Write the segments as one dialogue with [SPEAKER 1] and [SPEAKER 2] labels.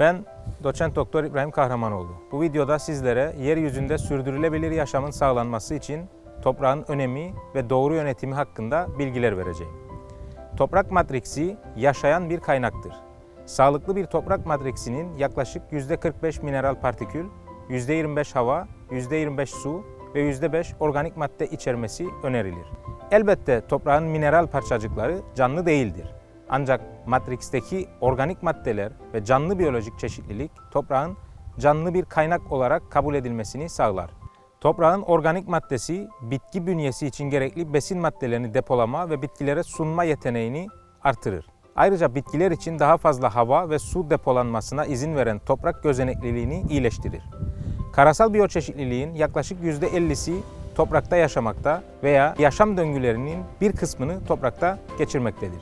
[SPEAKER 1] Ben doçent doktor İbrahim Kahramanoğlu. Bu videoda sizlere yeryüzünde sürdürülebilir yaşamın sağlanması için toprağın önemi ve doğru yönetimi hakkında bilgiler vereceğim. Toprak matriksi yaşayan bir kaynaktır. Sağlıklı bir toprak matriksinin yaklaşık %45 mineral partikül, %25 hava, %25 su ve %5 organik madde içermesi önerilir. Elbette toprağın mineral parçacıkları canlı değildir. Ancak matriksteki organik maddeler ve canlı biyolojik çeşitlilik toprağın canlı bir kaynak olarak kabul edilmesini sağlar. Toprağın organik maddesi bitki bünyesi için gerekli besin maddelerini depolama ve bitkilere sunma yeteneğini artırır. Ayrıca bitkiler için daha fazla hava ve su depolanmasına izin veren toprak gözenekliliğini iyileştirir. Karasal biyoçeşitliliğin yaklaşık %50'si toprakta yaşamakta veya yaşam döngülerinin bir kısmını toprakta geçirmektedir.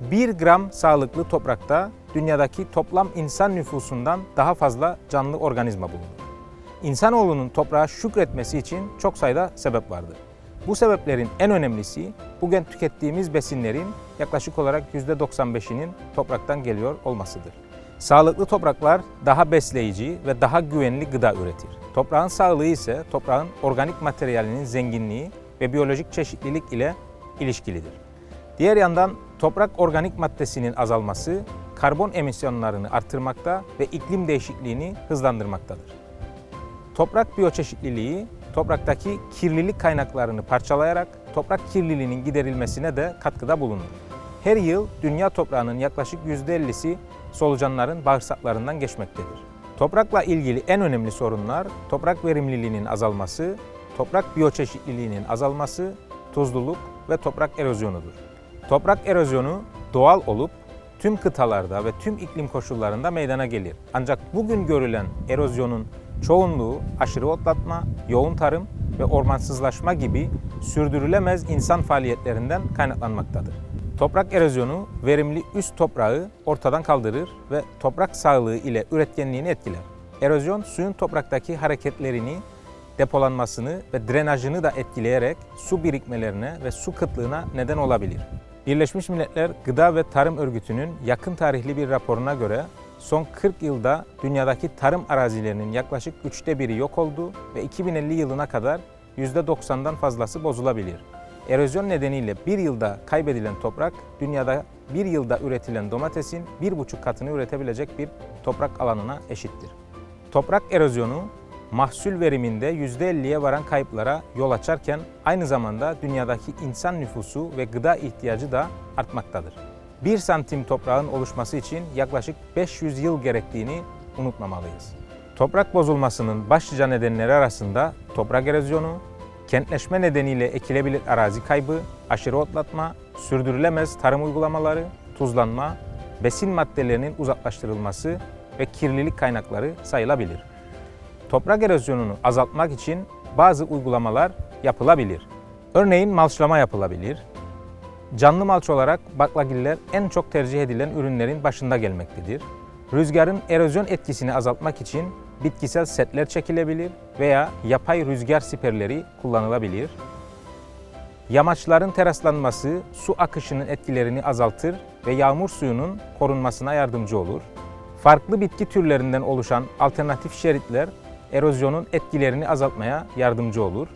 [SPEAKER 1] 1 gram sağlıklı toprakta dünyadaki toplam insan nüfusundan daha fazla canlı organizma bulunur. İnsanoğlunun toprağa şükretmesi için çok sayıda sebep vardır. Bu sebeplerin en önemlisi bugün tükettiğimiz besinlerin yaklaşık olarak %95'inin topraktan geliyor olmasıdır. Sağlıklı topraklar daha besleyici ve daha güvenli gıda üretir. Toprağın sağlığı ise toprağın organik materyalinin zenginliği ve biyolojik çeşitlilik ile ilişkilidir. Diğer yandan toprak organik maddesinin azalması karbon emisyonlarını artırmakta ve iklim değişikliğini hızlandırmaktadır. Toprak biyoçeşitliliği topraktaki kirlilik kaynaklarını parçalayarak toprak kirliliğinin giderilmesine de katkıda bulunur. Her yıl dünya toprağının yaklaşık %50'si solucanların bağırsaklarından geçmektedir. Toprakla ilgili en önemli sorunlar toprak verimliliğinin azalması, toprak biyoçeşitliliğinin azalması, tuzluluk ve toprak erozyonudur. Toprak erozyonu doğal olup tüm kıtalarda ve tüm iklim koşullarında meydana gelir. Ancak bugün görülen erozyonun çoğunluğu aşırı otlatma, yoğun tarım ve ormansızlaşma gibi sürdürülemez insan faaliyetlerinden kaynaklanmaktadır. Toprak erozyonu verimli üst toprağı ortadan kaldırır ve toprak sağlığı ile üretkenliğini etkiler. Erozyon suyun topraktaki hareketlerini, depolanmasını ve drenajını da etkileyerek su birikmelerine ve su kıtlığına neden olabilir. Birleşmiş Milletler Gıda ve Tarım Örgütü'nün yakın tarihli bir raporuna göre son 40 yılda dünyadaki tarım arazilerinin yaklaşık üçte biri yok oldu ve 2050 yılına kadar %90'dan fazlası bozulabilir. Erozyon nedeniyle bir yılda kaybedilen toprak, dünyada bir yılda üretilen domatesin bir buçuk katını üretebilecek bir toprak alanına eşittir. Toprak erozyonu mahsul veriminde %50'ye varan kayıplara yol açarken aynı zamanda dünyadaki insan nüfusu ve gıda ihtiyacı da artmaktadır. 1 santim toprağın oluşması için yaklaşık 500 yıl gerektiğini unutmamalıyız. Toprak bozulmasının başlıca nedenleri arasında toprak erozyonu, kentleşme nedeniyle ekilebilir arazi kaybı, aşırı otlatma, sürdürülemez tarım uygulamaları, tuzlanma, besin maddelerinin uzaklaştırılması ve kirlilik kaynakları sayılabilir. Toprak erozyonunu azaltmak için bazı uygulamalar yapılabilir. Örneğin malçlama yapılabilir. Canlı malç olarak baklagiller en çok tercih edilen ürünlerin başında gelmektedir. Rüzgarın erozyon etkisini azaltmak için bitkisel setler çekilebilir veya yapay rüzgar siperleri kullanılabilir. Yamaçların teraslanması su akışının etkilerini azaltır ve yağmur suyunun korunmasına yardımcı olur. Farklı bitki türlerinden oluşan alternatif şeritler erozyonun etkilerini azaltmaya yardımcı olur.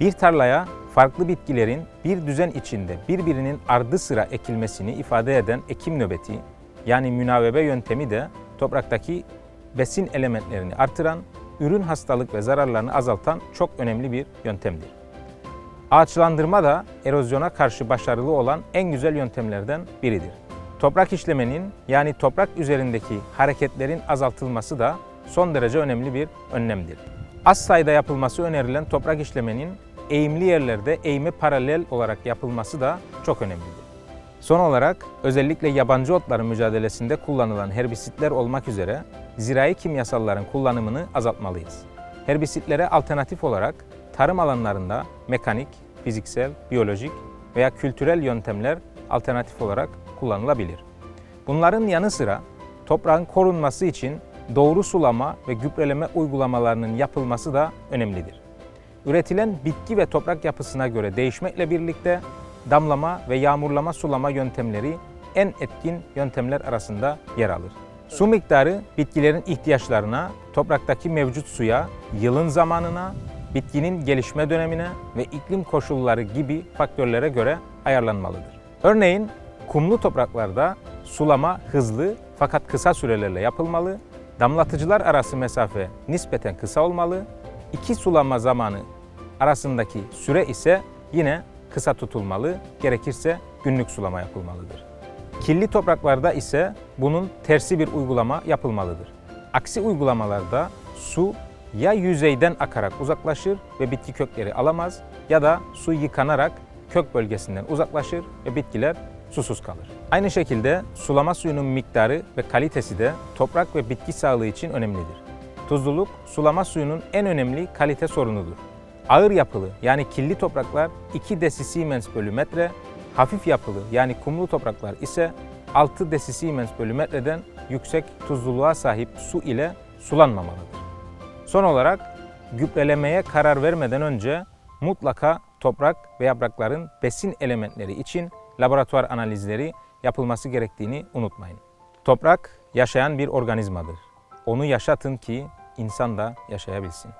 [SPEAKER 1] Bir tarlaya farklı bitkilerin bir düzen içinde birbirinin ardı sıra ekilmesini ifade eden ekim nöbeti yani münavebe yöntemi de topraktaki besin elementlerini artıran, ürün hastalık ve zararlarını azaltan çok önemli bir yöntemdir. Ağaçlandırma da erozyona karşı başarılı olan en güzel yöntemlerden biridir. Toprak işlemenin yani toprak üzerindeki hareketlerin azaltılması da son derece önemli bir önlemdir. Az sayıda yapılması önerilen toprak işlemenin eğimli yerlerde eğime paralel olarak yapılması da çok önemlidir. Son olarak özellikle yabancı otların mücadelesinde kullanılan herbisitler olmak üzere zirai kimyasalların kullanımını azaltmalıyız. Herbisitlere alternatif olarak tarım alanlarında mekanik, fiziksel, biyolojik veya kültürel yöntemler alternatif olarak kullanılabilir. Bunların yanı sıra toprağın korunması için doğru sulama ve gübreleme uygulamalarının yapılması da önemlidir. Üretilen bitki ve toprak yapısına göre değişmekle birlikte damlama ve yağmurlama sulama yöntemleri en etkin yöntemler arasında yer alır. Su miktarı bitkilerin ihtiyaçlarına, topraktaki mevcut suya, yılın zamanına, bitkinin gelişme dönemine ve iklim koşulları gibi faktörlere göre ayarlanmalıdır. Örneğin kumlu topraklarda sulama hızlı fakat kısa sürelerle yapılmalı, damlatıcılar arası mesafe nispeten kısa olmalı, iki sulama zamanı arasındaki süre ise yine kısa tutulmalı, gerekirse günlük sulama yapılmalıdır. Kirli topraklarda ise bunun tersi bir uygulama yapılmalıdır. Aksi uygulamalarda su ya yüzeyden akarak uzaklaşır ve bitki kökleri alamaz ya da su yıkanarak kök bölgesinden uzaklaşır ve bitkiler susuz kalır. Aynı şekilde sulama suyunun miktarı ve kalitesi de toprak ve bitki sağlığı için önemlidir. Tuzluluk sulama suyunun en önemli kalite sorunudur. Ağır yapılı yani kirli topraklar 2 desisiemens bölü metre, hafif yapılı yani kumlu topraklar ise 6 desisiemens bölü metreden yüksek tuzluluğa sahip su ile sulanmamalıdır. Son olarak gübrelemeye karar vermeden önce mutlaka toprak ve yaprakların besin elementleri için laboratuvar analizleri yapılması gerektiğini unutmayın. Toprak yaşayan bir organizmadır. Onu yaşatın ki insan da yaşayabilsin.